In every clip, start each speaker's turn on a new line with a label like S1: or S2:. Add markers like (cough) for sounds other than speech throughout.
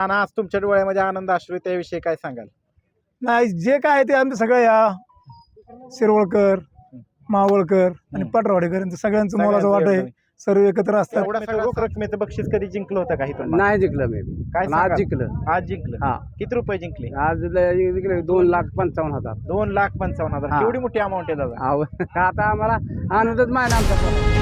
S1: आणि आज तुमच्या डोळ्यामध्ये आनंद आहे, त्याविषयी काय सांगाल?
S2: नाही जे काय आहे ते आमचं सगळं या शिरवळकर मावळकर आणि पटरवाडेकर यांचं सगळ्यांचं मोलाचं वाट आहे. सर्व एकत्र असतात.
S1: एवढा सगळा रोख रकमेचं बक्षीस कधी जिंकलं होतं का इथून?
S3: नाही जिंकलं मी.
S1: काय
S3: आज
S1: सांगाल?
S3: जिंकलं.
S1: आज जिंकलं.
S3: हा.
S1: किती रुपये जिंकले?
S3: आज ल- जिंकलं. दोन लाख पंचावन्न हजार.
S1: दोन लाख पंचावन्न हजार.
S3: हा.
S1: केवढी मोठी अमाऊंट आहे दादा?
S3: आव (laughs) आता आम्हाला आनंदच माहिती आमचा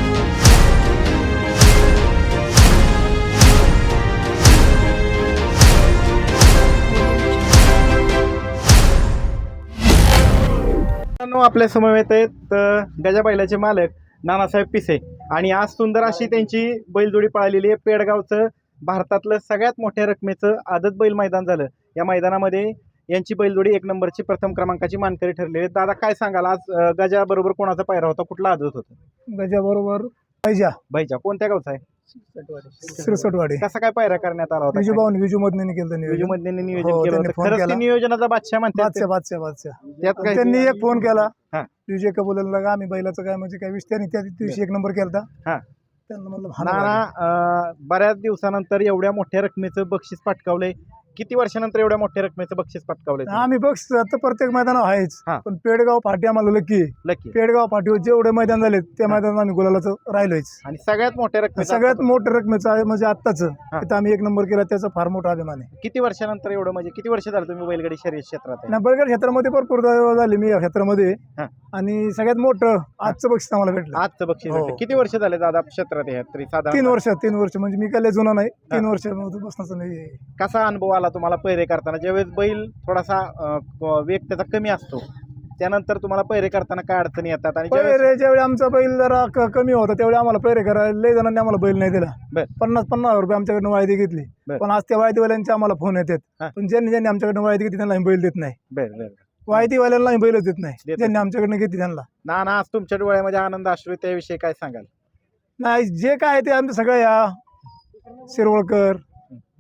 S1: मित्रांनो आपल्या समवेत आहेत अ, गजा बैलाचे मालक नानासाहेब पिसे. आणि आज सुंदर अशी त्यांची बैलजोडी पळालेली आहे. पेडगावचं भारतातलं सगळ्यात मोठ्या रकमेचं आदत बैल मैदान झालं. या मैदानामध्ये यांची बैलजोडी एक नंबरची प्रथम क्रमांकाची मानकरी ठरलेली आहे. दादा काय सांगाल? आज अ, गजा बरोबर कोणाचा पायरा होता? कुठला आदत होता?
S2: गजाबरोबर पाहिजा
S1: बैजा. कोणत्या गावचा आहे?
S2: सिरसटवाडी.
S1: कसा काय पायरा करण्यात आला होता?
S2: विजू भाऊन विजू मधने केलं
S1: विजू
S2: नियोजन.
S1: मधने नियोजन
S2: हो,
S1: केलं
S2: त्यांनी
S1: होतं.
S2: फोन
S1: खरंच ते
S2: केला.
S1: नियोजनाचा बादशाह म्हणतात
S2: बादशाह बादशाह बादशाह.
S1: त्यात काय
S2: त्यांनी एक फोन केला.
S1: हा.
S2: विजय का आम्ही बैलाचं काय म्हणजे काय त्यांनी त्या दिवशी एक नंबर केला
S1: हा.
S2: त्यांना म्हणलं
S1: नाना. अं, बऱ्याच दिवसानंतर एवढ्या मोठ्या रकमेचं बक्षीस पटकावलंय. किती वर्षानंतर एवढ्या मोठ्या रकमेचं बक्षीस पटकावलंय
S2: आम्ही बघ आता प्रत्येक मैदानावर आहेच.
S1: हा.
S2: पण पेडगाव फाटी आम्हाला लकी.
S1: लकी.
S2: पेडगाव फाटीवर जेवढे मैदान झाले त्या मैदानात आम्ही गुलालाच राहिलोच
S1: आणि सगळ्यात मोठ्या रकमेचं
S2: सगळ्यात मोठं रकमेचं आहे म्हणजे आत्ताच.
S1: हा.
S2: तिथं आम्ही एक नंबर केला त्याचा फार मोठा अभिमान आहे.
S1: किती वर्षानंतर एवढं म्हणजे किती वर्ष झालं तुम्ही बैलगाडी शर्यत क्षेत्रात? आहे?
S2: ना क्षेत्रामध्ये भरपूर झाली मी या क्षेत्रामध्ये.
S1: हा.
S2: आणि सगळ्यात मोठं आजचं बक्षीस आम्हाला भेटलं.
S1: आजचं बक्षीस
S2: हो.
S1: भेटलं. किती वर्ष झाले दादा क्षेत्रात आहे तरी साधारण?
S2: तीन वर्ष तीन वर्ष. म्हणजे मी काय लय जुना नाही. तीन वर्ष बसण्याचं नाही.
S1: कसा अनुभव आला तुम्हाला पहिरे करताना ज्यावेळेस बैल थोडासा वेग त्याचा कमी असतो त्यानंतर तुम्हाला पहिरे करताना काय अडचणी येतात आणि
S2: पैरे ज्यावेळी आमचा बैल जरा क- कमी होता त्यावेळी आम्हाला पैरे करायला लय जणांनी आम्हाला बैल नाही दिला.
S1: बर.
S2: पन्नास पन्नास हजार रुपये आमच्याकडनं वायदी घेतली.
S1: बर.
S2: पण आज त्या वायदीवाल्यांचे आम्हाला फोन
S1: हा.
S2: येतात पण ज्यांनी ज्यांनी आमच्याकडनं वायदी घेतली त्यांना आम्ही बैल देत नाही.
S1: बरं बरं
S2: वायदीवाल्यांना आम्ही बैलच देत नाही. ज्यांनी आमच्याकडनं घेतली त्यांना.
S1: ना ना आज तुमच्या डोळ्यामध्ये आनंद अश्रू त्याविषयी काय सांगाल?
S2: नाही जे काय ते आमचं सगळं या. शिरवळकर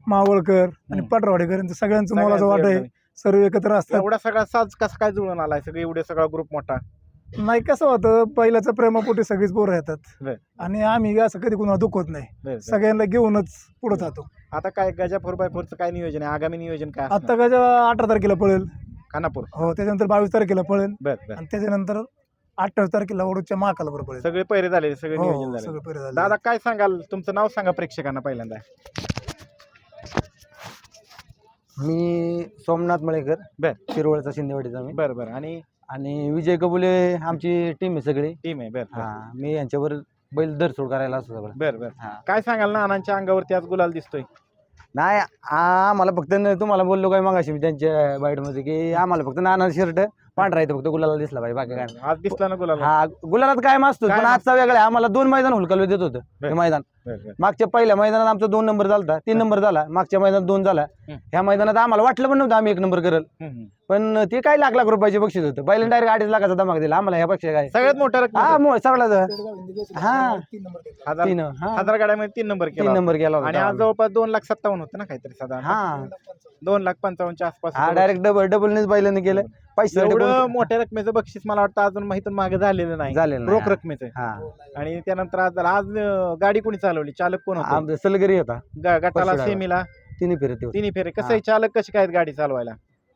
S2: मावळकर आणि पटरवाडेकर यांचं सगळ्यांचं मोलाचं वाट आहे सर्व एकत्र असतात.
S1: एवढा सगळा साज कसा काय जुळून आलाय? सगळं एवढे सगळा ग्रुप मोठा?
S2: नाही कसं होतं पहिल्याचं प्रेमापोटी सगळीच पोरं येतात. आणि आम्ही असं कधी कुणाला दुखवत नाही. सगळ्यांना घेऊनच पुढे जातो.
S1: आता काय गजा फोर बाय फोरचं काय नियोजन आहे? आगामी नियोजन काय
S2: आता जेव्हा अठरा तारखेला पळेल.
S1: खानापूर.
S2: हो त्याच्यानंतर बावीस तारखेला पळेल. आणि त्याच्यानंतर अठ्ठावीस तारखेला वडूच्या महाकाला बरोबर
S1: सगळे पहिरे झाले सगळे
S2: हो,
S1: नियोजन
S2: पहिलं झालं.
S1: दादा काय सांगाल? तुमचं नाव सांगा प्रेक्षकांना पहिल्यांदा.
S4: मी सोमनाथ मळेकर
S1: बर.
S4: शिरवळचा शिंदेवाडीचा मी.
S1: बर बर. आणि?
S4: आणि विजय कबुले आमची टीम आहे सगळी.
S1: टीम आहे बर.
S4: हा मी यांच्यावर बैल दरसोड करायला असतो सगळं.
S1: बर बर.
S4: हा.
S1: काय सांगाल नानांच्या अंगावरती आज गुलाल दिसतोय?
S4: नाही आम्हाला फक्त न- तुम्हाला बोललो काय मगाशी मी त्यांच्या बाईटमध्ये की आम्हाला फक्त नाना शर्ट पांढरा इथं फक्त गुलाला दिसला पाहिजे बाकी काय नाही.
S1: आज दिसला ना गुलाल.
S4: हा गुलालात काय असतो.
S1: काय
S4: पण आजचा वेगळा आहे. आम्हाला दोन मैदान हुलकल देत होतं. हे मैदान.
S1: बर बर.
S4: मागच्या पहिल्या मैदानात आमचा दोन नंबर झाला तीन नंबर झाला. मागच्या मैदानात दोन झाला.
S1: हम्म.
S4: ह्या मैदानात आम्हाला वाटलं पण नव्हतं आम्ही एक नंबर करल.
S1: हम्म, हम्म.
S4: पण ते काय लाख लाख रुपयाचे बक्षीस होतं. बैलांनी डायरेक्ट अडीच लाखाचा धमाक दिला. आम्हाला ह्यापेक्षा काय?
S1: सगळ्यात मोठा रकम
S4: हा मो- सगळा हा.
S1: हजार
S4: तीन हा.
S1: हजार गाड्यामध्ये तीन नंबर
S4: तीन
S1: केला
S4: नंबर केला
S1: आणि
S4: होता
S1: आज. जवळपास दोन लाख सत्तावन्न होतं ना काहीतरी साधारण.
S4: हा.
S1: दोन लाख पंचावन्नच्या आसपास
S4: हा. डायरेक्ट डबल डबलनेच बैलांनी केलं. पैसे
S1: एवढं मोठ्या रकमेचं बक्षीस मला वाटतं अजून माहितून मागे झालेलं नाही.
S4: झालेलं नाही.
S1: रोख रकमेचं.
S4: हा.
S1: आणि त्यानंतर आज. आज अं, गाडी कोणी चालवली? चालक कोण होता?
S4: आमचं सलगरी होता.
S1: गटाला सेमीला?
S4: तिन्ही फिरत होते.
S1: तिन्ही फेरे. कसं
S4: हा.
S1: आहे चालक कसे काय गाडी चालवायला?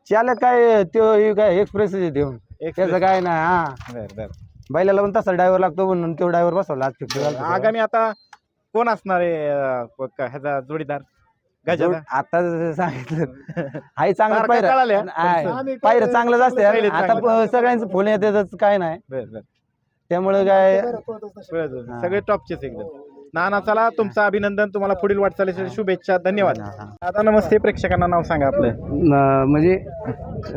S4: चालक काय त्यो हे काय एक्सप्रेस देऊन
S1: Express.
S4: त्याचं काय नाही हा.
S1: बर बर.
S4: बैलाला पण तसा ड्रायव्हर लागतो म्हणून तो ड्रायव्हर बसवला. आज
S1: आगामी आता कोण असणार आहे अं, प- का- ह्याचा जोडीदार?
S4: आता जसं सांगितलं. (laughs) हाय चांगलं पायरं
S1: कळाल्या.
S4: चांगलंच असते
S1: पहिले
S4: आता
S1: चांगलं.
S4: प- सगळ्यांचं फोन येतात काय नाही.
S1: बर बर.
S4: त्यामुळे काय
S1: कळलं.
S4: हा.
S1: सगळे टॉपचेच एकदम. नाना चला तुमचं अभिनंदन. तुम्हाला पुढील वाटचालीसाठी शुभेच्छा. धन्यवाद.
S4: हा, हा.
S1: आता नमस्ते. प्रेक्षकांना नाव सांगा आपलं.
S3: म्हणजे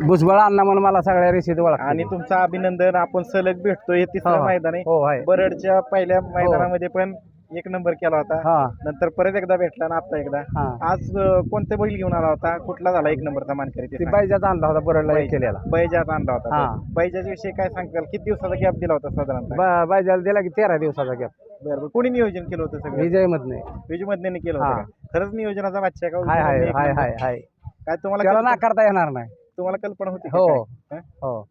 S3: भुजबळ अण्णा म्हणून मला सगळ्या रेषेत ओळख
S1: आणि तुमचं अभिनंदन. आपण सलग भेटतोय हे तिसरं
S3: हो.
S1: मैदान. आहे
S3: हो आहे.
S1: बरडच्या पहिल्या मैदानामध्ये पण एक नंबर केला होता.
S3: हा.
S1: नंतर परत एकदा भेटला ना आता एकदा.
S3: हा.
S1: आज अं, कोणते बैल घेऊन आला होता? कुठला झाला एक नंबरचा मानकरी ते
S3: ती
S1: सांगा.
S3: पाहिजेच आणला होता बरडला एक केलेला.
S1: बैजात आणला होता
S3: हा.
S1: बैजाच्या विषयी काय सांगाल किती दिवसाचा गॅप दिला होता साधारणतः?
S3: पाहिजे दिला की तेरा दिवसाचा गॅप
S1: बरं बरं. कोणी नियोजन केलं होतं सगळं?
S3: विजय मधने
S1: विजू मधने केलं
S3: हा.
S1: होतं का? खरंच नियोजनाचा आहे का?
S3: हाय हाय
S1: विजू मधने एक
S3: हाय
S1: नंबर?
S3: हाय हाय.
S1: काय तुम्हाला
S3: त्याला
S1: कल्पना-
S3: नाकारता येणार नाही.
S1: तुम्हाला कल्पना होती का
S3: हो.
S1: काय? हं?
S3: हो.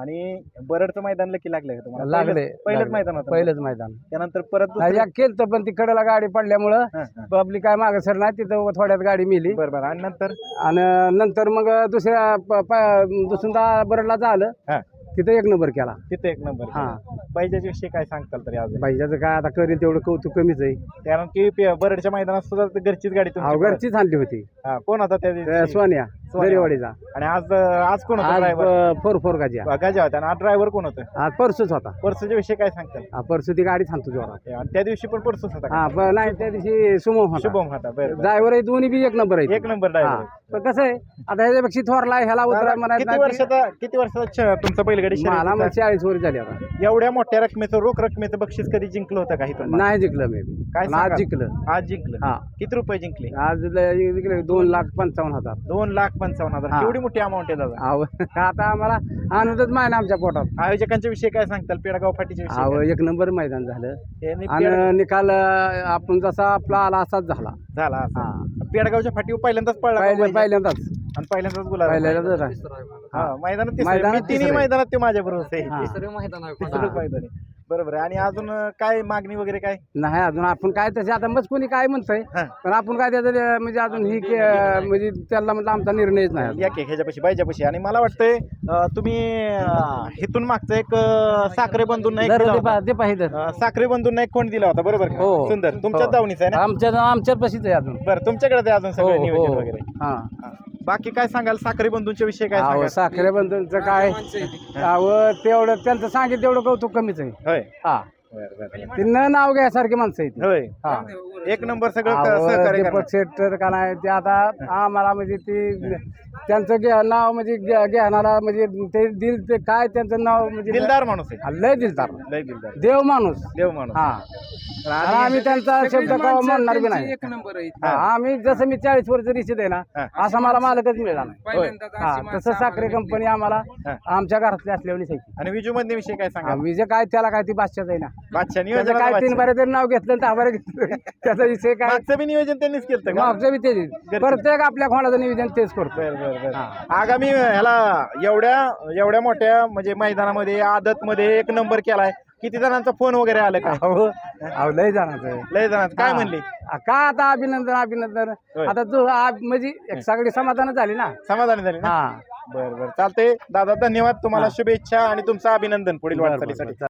S1: आणि बरडचं मैदान लकी लागलं का तुम्हाला?
S3: लागले
S1: पहिलंच-. मैदान होतं
S3: पहिलंच मैदान.
S1: त्यानंतर परत दुसरं-
S3: केलं पण ती कडेला गाडी पडल्यामुळं
S1: हां, हां.
S3: पब्लिक काय मागे सर नाही तिथं थोड्यात गाडी मिली.
S1: बरं बरं. आणि नंतर?
S3: आणि नंतर मग दुसऱ्या प- प- दुसऱ्यांदा बरडला झालं.
S1: हा.
S3: तिथं एक नंबर केला.
S1: तिथे एक नंबर
S3: हा.
S1: बैजाच्या विषयी काय सांगताल तरी अजून?
S3: पाहिजे काय आता करेल तेवढं कौतुक कमीच आहे.
S1: कारण की पे- बरडच्या मैदानात सुद्धा ते घरचीच गाडी तुमची
S3: आणली होती.
S1: हा, कोण होता त्या दिवशी?
S3: सोन्या. दरेवाडीचा
S1: आणि आज आज कोण होता
S3: आज
S1: ड्रायव्हर
S3: फोर फोर गाजी
S1: गजा होता. आणि आज ड्रायव्हर कोण होतं?
S3: आज परसूच होता.
S1: परसूच्या विषयी काय सांगताल?
S3: हा, परसू ती गाडी थांबतो जोरात.
S1: आणि त्या दिवशी पण परसूच होता का?
S3: हा नाही त्या दिवशी सुमो होता.
S1: शुभम होता बरं.
S3: ड्रायव्हर आहे दोन्ही बी एक नंबर आहे
S1: एक नंबर
S3: हा
S1: ड्रायव्हर
S3: पण कसं आहे आता ह्याच्यापेक्षा थोरला आहे, ह्याला उतरा
S1: किती
S3: म्हणायचं नाही.
S1: वर्षाचा किती वर्षाचा छ- तुमचा बैलगाडी
S3: मला
S1: शर्यतीचा?
S3: मग चाळीस वर झाली आता.
S1: एवढ्या मोठ्या रकमेचं रोख रकमेचं बक्षीस कधी जिंकलं होतं काही तुम्हाला
S3: नाही जिंकलं मी.
S1: काय
S3: आज
S1: सांगाल?
S3: जिंकलं.
S1: आज जिंकलं.
S3: हा.
S1: किती रुपये जिंकले?
S3: आज ल- जिंकलं दोन लाख पंचावन्न हजार
S1: दोन लाख पंचावन्न हजार
S3: हा.
S1: केवढी मोठी अमाऊंट आहे दादा
S3: अहो (laughs) आता आम्हाला आनंदच माहिती आमच्या पोटात
S1: आयोजकांच्या विषयी काय सांगताल पेडगाव फाटीच्या विषयी
S3: अहो? एक नंबर मैदान झालं
S1: यांनी
S3: आणि निकाल अं, आपण जसा आपला आला असाच झाला
S1: झाला असा.
S3: हा
S1: पेडगावच्या फाटीवर पहिल्यांदाच का बैल?
S3: पहिल्यांदाच
S1: आणि पहिल्यांदाच गुलाल
S3: पहिल्यांदाच
S1: हा मैदानात तिसरं.
S3: मैदानात
S1: मी तिन्ही
S3: तिसरं.
S1: मैदानात ते माझ्या बरोबर आहे
S3: हा.
S1: तिसरं मैदान आहे बरोबर आहे आणि अजून काय मागणी वगैरे काय
S3: नाही अजून आपण काय तसे आता मग कोणी काय म्हणतंय
S1: हा.
S3: पण आपण काय त्याचं म्हणजे अजून ही के- म्हणजे त्याला म्हटलं आमचा निर्णयच नाही
S1: या की ह्याच्यापाशी बायच्यापाशी आणि मला वाटतंय अं, तुम्ही अं, हिथून मागचं एक अं, साखरे बंधूंना एक
S3: दर
S1: दिला
S3: ते
S1: होता.
S3: पा- ते पाहिजे
S1: अं, साखरे बंधूंना एक कोण दिला होता बरोबर का?
S3: हो.
S1: सुंदर तुमच्याच
S3: हो.
S1: दावणीच आहे ना
S3: आमच्या आमच्या पशीच आहे अजून
S1: बरं तुमच्याकडे अजून
S3: हो
S1: सगळं नियोजन
S3: हो
S1: वगैरे
S3: हा
S1: हा. बाकी काय सांगाल? साखरे बंधूंच्या विषयी काय
S3: अहो
S1: सांगाल?
S3: साखरे बंधूंचं काय? अहो तेवढं त्यांचं सांगितलं तेवढं कौतुक कमीच आहे.
S1: होय.
S3: हा.
S1: बरं, बरं.
S3: ते न नाव घ्यासारखी माणसं आहेत.
S1: होय.
S3: हा.
S1: एक नंबर सगळं क-
S3: अहो,
S1: सहकार्य
S3: दीपक
S1: करणार.
S3: शेट तर का नाही. ते आता आम्हाला म्हणजे ती त्यांचं घ्या- नाव म्हणजे घेणारा म्हणजे ते दिल ते काय त्यांचं नाव म्हणजे
S1: दिलदार माणूस आहे.
S3: हा, लय दिलदार.
S1: लय दिलदार.
S3: देव माणूस.
S1: देव माणूस.
S3: हा. आणि आम्ही त्यांचा शब्द कवा म्हणणार बी नाही. हा, आम्ही जसं मी चाळीस वर्ष रिसित आहे ना. असा मला मालकच मिळाला नाही. हा तसं साखरे कंपनी आम्हाला
S1: हा.
S3: आमच्या घरातली असल्यावर
S1: आणि विजू मध्ये विषयी काय सांगा?
S3: आम्ही जे काय त्याला काय ती बादशाच आहे ना.
S1: बादशाह
S3: त्याचं
S1: नियोजन
S3: काय तीन बारे तरी नाव घेतलं आणि दहा बारे घेतलं. त्याचा विषय काय?
S1: मागचं बी नियोजन त्यांनीच केलं का?
S3: मागचं बी तेच प्रत्येक आपल्या खोणाचं नियोजन तेच करतो
S1: बर बर. बर आगामी ह्याला एवढ्या एवढ्या मोठ्या म्हणजे मैदानामध्ये आदत मध्ये एक नंबर केलाय. किती जणांचा फोन वगैरे आलं का?
S3: अहो अहो, लय जाणार
S1: लय जणांचं. काय म्हणले?
S3: का आता अभिनंदन अभिनंदन?
S1: होय.
S3: आता तू आ- म्हणजे एक सगळी समाधान झाली ना?
S1: समाधानी झाली ना?
S3: हा.
S1: बर बर. चालतंय. दादा धन्यवाद. तुम्हाला शुभेच्छा आणि तुमचं अभिनंदन पुढील
S3: बरं, बरं,
S1: वाटचालीसाठी.